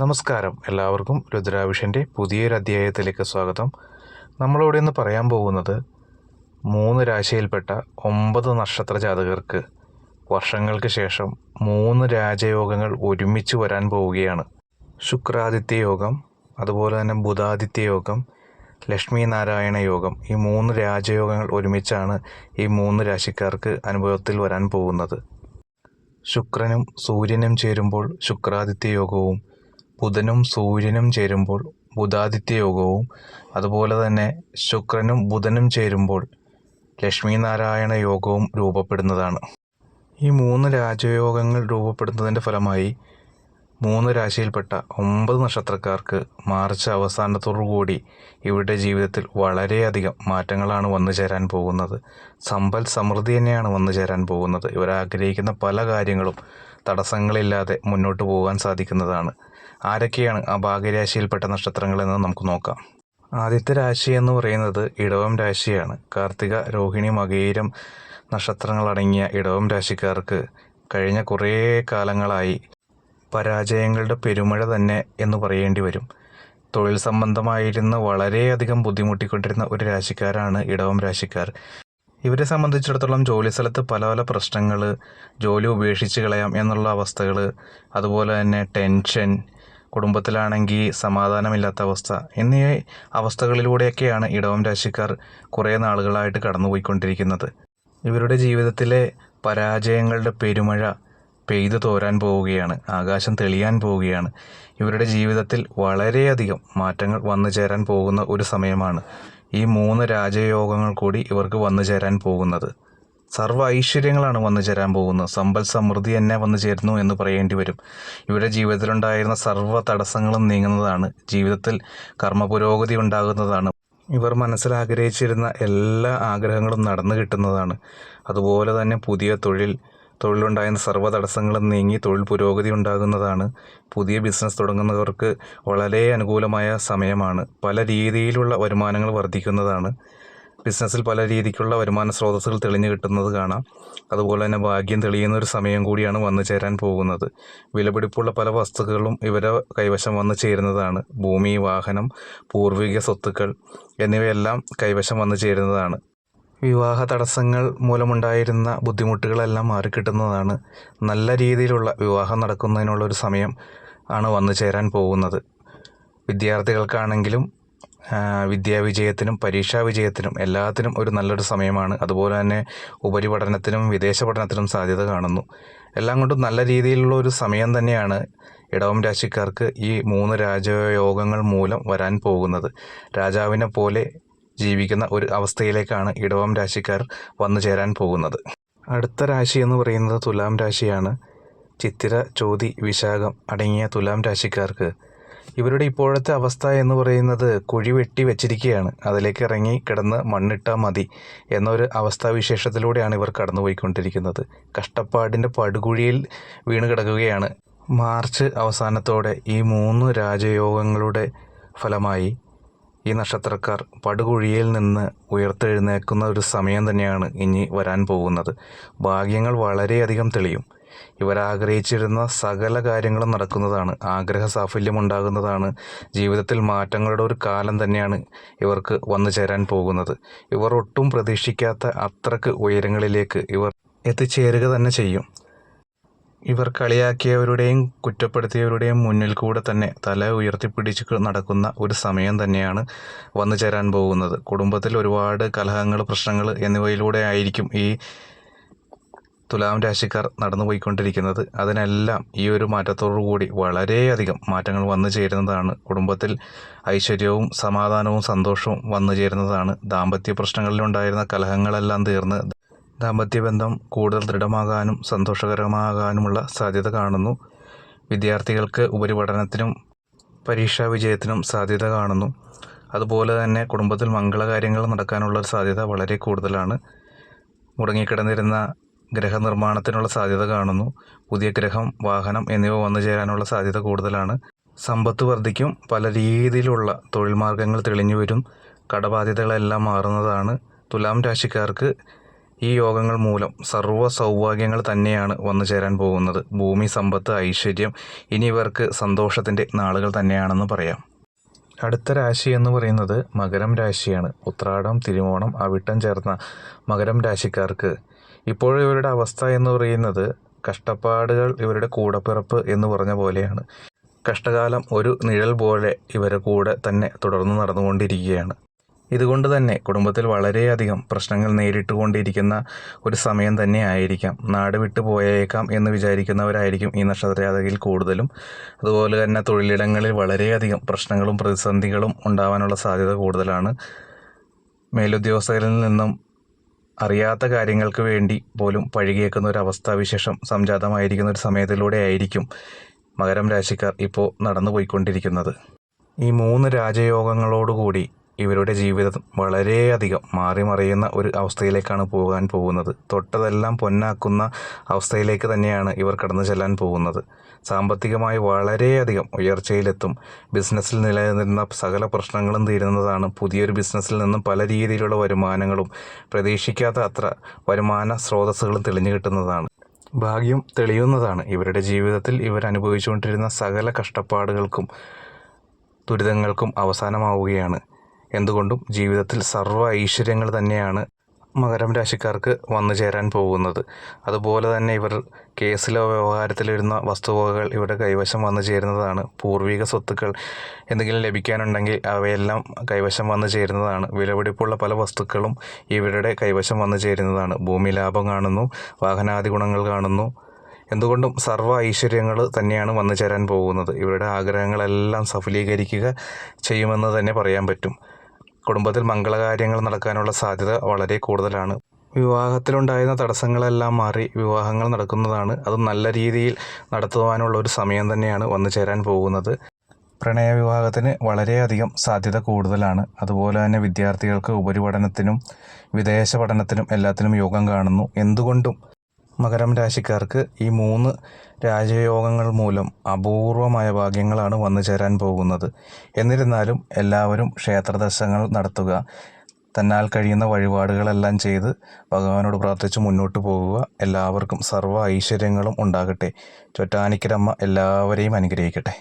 നമസ്കാരം. എല്ലാവർക്കും രുദ്രാവിഷന്റെ പുതിയൊരു അധ്യായത്തിലേക്ക് സ്വാഗതം. നമ്മളിവിടെ ഇന്ന് പറയാൻ പോകുന്നത് മൂന്ന് രാശിയിൽപ്പെട്ട ഒമ്പത് നക്ഷത്ര ജാതകർക്ക് വർഷങ്ങൾക്ക് ശേഷം മൂന്ന് രാജയോഗങ്ങൾ ഒരുമിച്ച് വരാൻ പോവുകയാണ്. ശുക്രാദിത്യ യോഗം അതുപോലെ തന്നെ ബുധാദിത്യ യോഗം ലക്ഷ്മി നാരായണ യോഗം ഈ മൂന്ന് രാജയോഗങ്ങൾ ഒരുമിച്ചാണ് ഈ മൂന്ന് രാശിക്കാർക്ക് അനുഭവത്തിൽ വരാൻ പോകുന്നത്. ശുക്രനും സൂര്യനും ചേരുമ്പോൾ ശുക്രാദിത്യ യോഗവും ബുധനും സൂര്യനും ചേരുമ്പോൾ ബുധാദിത്യ യോഗവും അതുപോലെ തന്നെ ശുക്രനും ബുധനും ചേരുമ്പോൾ ലക്ഷ്മി നാരായണ യോഗവും രൂപപ്പെടുന്നതാണ്. ഈ മൂന്ന് രാജയോഗങ്ങൾ രൂപപ്പെടുന്നതിന്റെ ഫലമായി മൂന്ന് രാശിയിൽപ്പെട്ട ഒമ്പത് നക്ഷത്രക്കാർക്ക് മാർച്ച് അവസാനത്തോടു കൂടി ഇവരുടെ ജീവിതത്തിൽ വളരെയധികം മാറ്റങ്ങളാണ് വന്നു ചേരാൻ പോകുന്നത്. സമ്പൽ സമൃദ്ധി തന്നെയാണ് വന്നു ചേരാൻ പോകുന്നത്. ഇവരാഗ്രഹിക്കുന്ന പല കാര്യങ്ങളും തടസ്സങ്ങളില്ലാതെ മുന്നോട്ട് പോകാൻ സാധിക്കുന്നതാണ്. ആരൊക്കെയാണ് ആ ഭാഗ്യരാശിയിൽപ്പെട്ട നക്ഷത്രങ്ങളെന്ന് നമുക്ക് നോക്കാം. ആദ്യത്തെ രാശി എന്ന് പറയുന്നത് ഇടവം രാശിയാണ്. കാർത്തിക രോഹിണി മകയിരം നക്ഷത്രങ്ങളടങ്ങിയ ഇടവം രാശിക്കാർക്ക് കഴിഞ്ഞ കുറേ കാലങ്ങളായി പരാജയങ്ങളുടെ പെരുമഴ തന്നെ എന്ന് പറയേണ്ടി വരും. തൊഴിൽ സംബന്ധമായിരുന്ന വളരെയധികം ബുദ്ധിമുട്ടിക്കൊണ്ടിരുന്ന ഒരു രാശിക്കാരാണ് ഇടവം രാശിക്കാർ. ഇവരെ സംബന്ധിച്ചിടത്തോളം ജോലി സ്ഥലത്ത് പല പല പ്രശ്നങ്ങൾ ജോലി ഉപേക്ഷിച്ച് കളയാം എന്നുള്ള അവസ്ഥകൾ അതുപോലെ തന്നെ ടെൻഷൻ കുടുംബത്തിലാണെങ്കിൽ സമാധാനമില്ലാത്ത അവസ്ഥ എന്നീ അവസ്ഥകളിലൂടെയൊക്കെയാണ് ഇടവം രാശിക്കാർ കുറേ നാളുകളായിട്ട് കടന്നുപോയിക്കൊണ്ടിരിക്കുന്നത്. ഇവരുടെ ജീവിതത്തിലെ പരാജയങ്ങളുടെ പെരുമഴ പെയ്തു തോരാൻ പോവുകയാണ് ആകാശം തെളിയാൻ പോവുകയാണ്. ഇവരുടെ ജീവിതത്തിൽ വളരെയധികം മാറ്റങ്ങൾ വന്നു ചേരാൻ പോകുന്ന ഒരു സമയമാണ് ഈ മൂന്ന് രാജയോഗങ്ങൾ കൂടി ഇവർക്ക് വന്നു ചേരാൻ പോകുന്നത്. സർവ ഐശ്വര്യങ്ങളാണ് വന്നു ചേരാൻ പോകുന്നത്. സമ്പൽ സമൃദ്ധി തന്നെ വന്നു ചേരുന്നു എന്ന് പറയേണ്ടി വരും. ഇവരുടെ ജീവിതത്തിലുണ്ടായിരുന്ന സർവ തടസ്സങ്ങളും നീങ്ങുന്നതാണ്. ജീവിതത്തിൽ കർമ്മ പുരോഗതി ഉണ്ടാകുന്നതാണ്. ഇവർ മനസ്സിൽ ആഗ്രഹിച്ചിരുന്ന എല്ലാ ആഗ്രഹങ്ങളും നടന്നു കിട്ടുന്നതാണ്. അതുപോലെ തന്നെ പുതിയ തൊഴിൽ തൊഴിലുണ്ടായ സർവ തടസ്സങ്ങളും നീങ്ങി തൊഴിൽ പുരോഗതി ഉണ്ടാകുന്നതാണ്. പുതിയ ബിസിനസ് തുടങ്ങുന്നവർക്ക് വളരെ അനുകൂലമായ സമയമാണ്. പല രീതിയിലുള്ള വരുമാനങ്ങൾ വർദ്ധിക്കുന്നതാണ്. ബിസിനസ്സിൽ പല രീതിക്കുള്ള വരുമാന സ്രോതസ്സുകൾ തെളിഞ്ഞു കിട്ടുന്നത് കാണാം. അതുപോലെ തന്നെ ഭാഗ്യം തെളിയുന്ന ഒരു സമയം കൂടിയാണ് വന്നു ചേരാൻ പോകുന്നത്. വിലപിടിപ്പുള്ള പല വസ്തുക്കളും ഇവരെ കൈവശം വന്നു ചേരുന്നതാണ്. ഭൂമി വാഹനം പൂർവിക സ്വത്തുക്കൾ എന്നിവയെല്ലാം കൈവശം വന്നു ചേരുന്നതാണ്. വിവാഹ തടസ്സങ്ങൾ മൂലമുണ്ടായിരുന്ന ബുദ്ധിമുട്ടുകളെല്ലാം മാറിക്കിട്ടുന്നതാണ്. നല്ല രീതിയിലുള്ള വിവാഹം നടക്കുന്നതിനുള്ള ഒരു സമയം ആണ് വന്നു ചേരാൻ പോകുന്നത്. വിദ്യാർത്ഥികൾക്കാണെങ്കിലും വിദ്യാവിജയത്തിനും പരീക്ഷാ വിജയത്തിനും എല്ലാത്തിനും ഒരു നല്ലൊരു സമയമാണ്. അതുപോലെ തന്നെ ഉപരിപഠനത്തിനും വിദേശ പഠനത്തിനും സാധ്യത കാണുന്നു. എല്ലാം കൊണ്ടും നല്ല രീതിയിലുള്ള ഒരു സമയം തന്നെയാണ് ഇടവം രാശിക്കാർക്ക് ഈ മൂന്ന് രാജയോഗങ്ങൾ മൂലം വരാൻ പോകുന്നത്. രാജാവിനെ പോലെ ജീവിക്കുന്ന ഒരു അവസ്ഥയിലേക്കാണ് ഇടവം രാശിക്കാർ വന്നു ചേരാൻ പോകുന്നത്. അടുത്ത രാശി എന്ന് പറയുന്നത് തുലാം രാശിയാണ്. ചിത്തിര ചോതി വിശാഖം അടങ്ങിയ തുലാം രാശിക്കാർക്ക് ഇവരുടെ ഇപ്പോഴത്തെ അവസ്ഥ എന്ന് പറയുന്നത് കുഴി വെട്ടി വെച്ചിരിക്കുകയാണ്. അതിലേക്ക് ഇറങ്ങി കിടന്ന് മണ്ണിട്ടാൽ മതി എന്നൊരു അവസ്ഥാവിശേഷത്തിലൂടെയാണ് ഇവർ കടന്നുപോയിക്കൊണ്ടിരിക്കുന്നത്. കഷ്ടപ്പാടിന്റെ പടുകുഴിയിൽ വീണ് കിടക്കുകയാണ്. മാർച്ച് അവസാനത്തോടെ ഈ മൂന്ന് രാജയോഗങ്ങളുടെ ഫലമായി ഈ നക്ഷത്രക്കാർ പടുകുഴിയിൽ നിന്ന് ഉയർത്തെഴുന്നേക്കുന്ന ഒരു സമയം തന്നെയാണ് ഇനി വരാൻ പോകുന്നത്. ഭാഗ്യങ്ങൾ വളരെയധികം തെളിയും. ഇവർ ആഗ്രഹിച്ചിരുന്ന സകല കാര്യങ്ങളും നടക്കുന്നതാണ്. ആഗ്രഹ സാഫല്യം ഉണ്ടാകുന്നതാണ്. ജീവിതത്തിൽ മാറ്റങ്ങളുടെ ഒരു കാലം തന്നെയാണ് ഇവർക്ക് വന്നു ചേരാൻ പോകുന്നത്. ഇവർ ഒട്ടും പ്രതീക്ഷിക്കാത്ത അത്രയ്ക്ക് ഉയരങ്ങളിലേക്ക് ഇവർ എത്തിച്ചേരുക തന്നെ ചെയ്യും. ഇവർ കളിയാക്കിയവരുടെയും കുറ്റപ്പെടുത്തിയവരുടെയും മുന്നിൽ കൂടെ തന്നെ തല ഉയർത്തിപ്പിടിച്ച് നടക്കുന്ന ഒരു സമയം തന്നെയാണ് വന്നു ചേരാൻ പോകുന്നത്. കുടുംബത്തിൽ ഒരുപാട് കലഹങ്ങൾ പ്രശ്നങ്ങൾ എന്നിവയിലൂടെ ആയിരിക്കും ഈ തുലാം രാശിക്കാർ നടന്നു പോയിക്കൊണ്ടിരിക്കുന്നത് അതിനെല്ലാം ഈ ഒരു കൂടി വളരെയധികം മാറ്റങ്ങൾ വന്നു ചേരുന്നതാണ്. കുടുംബത്തിൽ ഐശ്വര്യവും സമാധാനവും സന്തോഷവും വന്നു ചേരുന്നതാണ്. ദാമ്പത്യ പ്രശ്നങ്ങളിലുണ്ടായിരുന്ന കലഹങ്ങളെല്ലാം തീർന്ന് ദാമ്പത്യബന്ധം കൂടുതൽ ദൃഢമാകാനും സന്തോഷകരമാകാനുമുള്ള സാധ്യത കാണുന്നു. വിദ്യാർത്ഥികൾക്ക് ഉപരിപഠനത്തിനും പരീക്ഷാ വിജയത്തിനും സാധ്യത കാണുന്നു. അതുപോലെ തന്നെ കുടുംബത്തിൽ മംഗളകാര്യങ്ങൾ നടക്കാനുള്ള സാധ്യത വളരെ കൂടുതലാണ്. മുടങ്ങിക്കിടന്നിരുന്ന ഗ്രഹനിർമ്മാണത്തിനുള്ള സാധ്യത കാണുന്നു. പുതിയ ഗ്രഹം വാഹനം എന്നിവ വന്നു ചേരാനുള്ള സാധ്യത കൂടുതലാണ്. സമ്പത്ത് വർദ്ധിക്കും. പല രീതിയിലുള്ള തൊഴിൽ മാർഗങ്ങൾ തെളിഞ്ഞു വരും. കടബാധ്യതകളെല്ലാം മാറുന്നതാണ്. തുലാം രാശിക്കാർക്ക് ഈ യോഗങ്ങൾ മൂലം സർവ സൗഭാഗ്യങ്ങൾ തന്നെയാണ് വന്നു ചേരാൻ പോകുന്നത്. ഭൂമി സമ്പത്ത് ഐശ്വര്യം ഇനി ഇവർക്ക് സന്തോഷത്തിന്റെ നാളുകൾ തന്നെയാണെന്ന് പറയാം. അടുത്ത രാശി എന്ന് പറയുന്നത് മകരം രാശിയാണ്. ഉത്രാടം തിരുവോണം അവിട്ടം ചേർന്ന മകരം രാശിക്കാർക്ക് ഇപ്പോഴും ഇവരുടെ അവസ്ഥ എന്ന് പറയുന്നത് കഷ്ടപ്പാടുകൾ ഇവരുടെ കൂടപ്പിറപ്പ് എന്ന് പറഞ്ഞ പോലെയാണ്. കഷ്ടകാലം ഒരു നിഴൽ പോലെ ഇവരുടെ കൂടെ തന്നെ തുടർന്ന് നടന്നുകൊണ്ടിരിക്കുകയാണ്. ഇതുകൊണ്ട് തന്നെ കുടുംബത്തിൽ വളരെയധികം പ്രശ്നങ്ങൾ നേരിട്ടുകൊണ്ടിരിക്കുന്ന ഒരു സമയം തന്നെ ആയിരിക്കാം. നാട് വിട്ടു പോയേക്കാം എന്ന് വിചാരിക്കുന്നവരായിരിക്കും ഈ നക്ഷത്രജാതകയിൽ കൂടുതലും. അതുപോലെ തന്നെ തൊഴിലിടങ്ങളിൽ വളരെയധികം പ്രശ്നങ്ങളും പ്രതിസന്ധികളും ഉണ്ടാവാനുള്ള സാധ്യത കൂടുതലാണ്. മേലുദ്യോഗസ്ഥരിൽ നിന്നും അറിയാത്ത കാര്യങ്ങൾക്ക് വേണ്ടി പോലും പഴുകിയേക്കുന്ന ഒരു അവസ്ഥാവിശേഷം സംജാതമായിരിക്കുന്ന ഒരു സമയത്തിലൂടെ ആയിരിക്കും മകരം രാശിക്കാർ ഇപ്പോൾ നടന്നു പോയിക്കൊണ്ടിരിക്കുന്നത് ഈ മൂന്ന് രാജയോഗങ്ങളോടുകൂടി ഇവരുടെ ജീവിതം വളരെയധികം മാറി മറിയുന്ന ഒരു അവസ്ഥയിലേക്കാണ് പോകാൻ പോകുന്നത്. തൊട്ടതെല്ലാം പൊന്നാക്കുന്ന അവസ്ഥയിലേക്ക് തന്നെയാണ് ഇവർ കടന്നു ചെല്ലാൻ പോകുന്നത്. സാമ്പത്തികമായി വളരെയധികം ഉയർച്ചയിലെത്തും. ബിസിനസ്സിൽ നിലനിന്നിരുന്ന സകല പ്രശ്നങ്ങളും തീരുന്നതാണ് പുതിയൊരു ബിസിനസ്സിൽ നിന്നും പല രീതിയിലുള്ള വരുമാനങ്ങളും പ്രതീക്ഷിക്കാത്ത അത്ര വരുമാന സ്രോതസ്സുകളും തെളിഞ്ഞു കിട്ടുന്നതാണ്. ഭാഗ്യം തെളിയുന്നതാണ്. ഇവരുടെ ജീവിതത്തിൽ ഇവർ അനുഭവിച്ചുകൊണ്ടിരുന്ന സകല കഷ്ടപ്പാടുകൾക്കും ദുരിതങ്ങൾക്കും അവസാനമാവുകയാണ്. എന്തുകൊണ്ടും ജീവിതത്തിൽ സർവ ഐശ്വര്യങ്ങൾ തന്നെയാണ് മകരം രാശിക്കാർക്ക് വന്നു ചേരാൻ പോകുന്നത്. അതുപോലെ തന്നെ ഇവർ കേസിലോ വ്യവഹാരത്തിലിരുന്ന വസ്തുവകകൾ ഇവരുടെ കൈവശം വന്നു ചേരുന്നതാണ്. പൂർവിക സ്വത്തുക്കൾ എന്തെങ്കിലും ലഭിക്കാനുണ്ടെങ്കിൽ അവയെല്ലാം കൈവശം വന്നു ചേരുന്നതാണ്. വിലപിടിപ്പുള്ള പല വസ്തുക്കളും ഇവരുടെ കൈവശം വന്നു ചേരുന്നതാണ്. ഭൂമി ലാഭം കാണുന്നു വാഹനാദി ഗുണങ്ങൾ കാണുന്നു. എന്തുകൊണ്ടും സർവ ഐശ്വര്യങ്ങൾ തന്നെയാണ് വന്നു ചേരാൻ പോകുന്നത്. ഇവരുടെ ആഗ്രഹങ്ങളെല്ലാം സഫലീകരിക്കുക ചെയ്യുമെന്ന് തന്നെ പറയാൻ പറ്റും. കുടുംബത്തിൽ മംഗളകാര്യങ്ങൾ നടക്കാനുള്ള സാധ്യത വളരെ കൂടുതലാണ്. വിവാഹത്തിലുണ്ടായിരുന്ന തടസ്സങ്ങളെല്ലാം മാറി വിവാഹങ്ങൾ നടക്കുന്നതാണ്. അത് നല്ല രീതിയിൽ നടത്തുവാനുള്ള ഒരു സമയം തന്നെയാണ് വന്നു ചേരാൻ പോകുന്നത്. പ്രണയവിവാഹത്തിന് വളരെയധികം സാധ്യത കൂടുതലാണ്. അതുപോലെ തന്നെ വിദ്യാർത്ഥികൾക്ക് ഉപരിപഠനത്തിനും വിദേശ പഠനത്തിനും എല്ലാത്തിനും യോഗം കാണുന്നു. എന്തുകൊണ്ടും മകരം രാശിക്കാർക്ക് ഈ മൂന്ന് രാജയോഗങ്ങൾ മൂലം അപൂർവമായ ഭാഗ്യങ്ങളാണ് വന്നു ചേരാൻ പോകുന്നത്. എന്നിരുന്നാലും എല്ലാവരും ക്ഷേത്രദർശനങ്ങൾ നടത്തുക തന്നാൽ കഴിയുന്ന വഴിപാടുകളെല്ലാം ചെയ്ത് ഭഗവാനോട് പ്രാർത്ഥിച്ച് മുന്നോട്ട് പോകുക എല്ലാവർക്കും സർവ ഐശ്വര്യങ്ങളും ഉണ്ടാകട്ടെ. ചൊറ്റാനിക്കരമ്മ എല്ലാവരെയും അനുഗ്രഹിക്കട്ടെ.